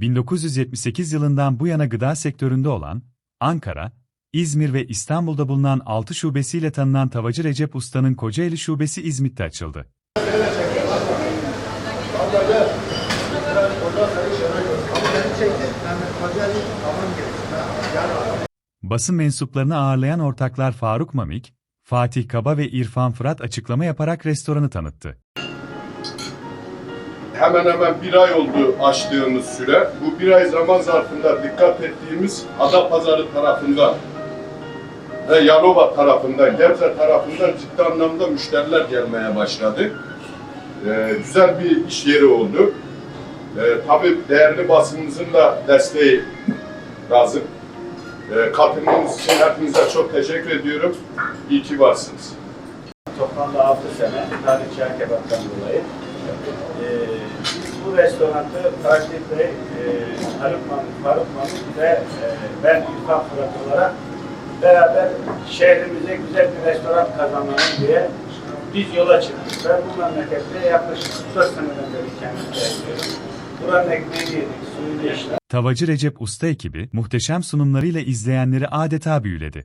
1978 yılından bu yana gıda sektöründe olan, Ankara, İzmir ve İstanbul'da bulunan 6 şubesiyle tanınan tavacı Recep Usta'nın Kocaeli Şubesi İzmit'te açıldı. Basın mensuplarını ağırlayan ortaklar Faruk Mamik, Fatih Kaba ve İrfan Fırat açıklama yaparak restoranı tanıttı. Hemen hemen bir ay oldu açtığımız süre. Bu bir ay zaman zarfında dikkat ettiğimiz Adapazarı tarafından ve Yalova tarafından, Gebze tarafından ciddi anlamda müşteriler gelmeye başladı. Ee, güzel bir iş yeri oldu. Ee, tabii değerli basınımızın da desteği lazım. Ee, katılımınız için hepinize çok teşekkür ediyorum. İyi ki varsınız. Toplamda 6 sene Tarih Kebap'tan dolayı. Ee, biz bu restoranı Fatih Bey, e, Haluk Mahmut, Faruk Mahmut ve e, ben İrfan Fırat olarak beraber şehrimize güzel bir restoran kazanalım diye biz yola çıktık. Ben bu memlekette yaklaşık 4 seneden beri kendimde yaşıyorum. Buranın ekmeğini yedik, suyunu içtik. Tavacı Recep Usta ekibi, muhteşem sunumlarıyla izleyenleri adeta büyüledi.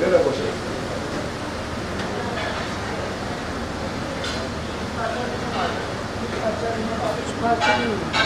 Nereye boşaltın? Parça değil.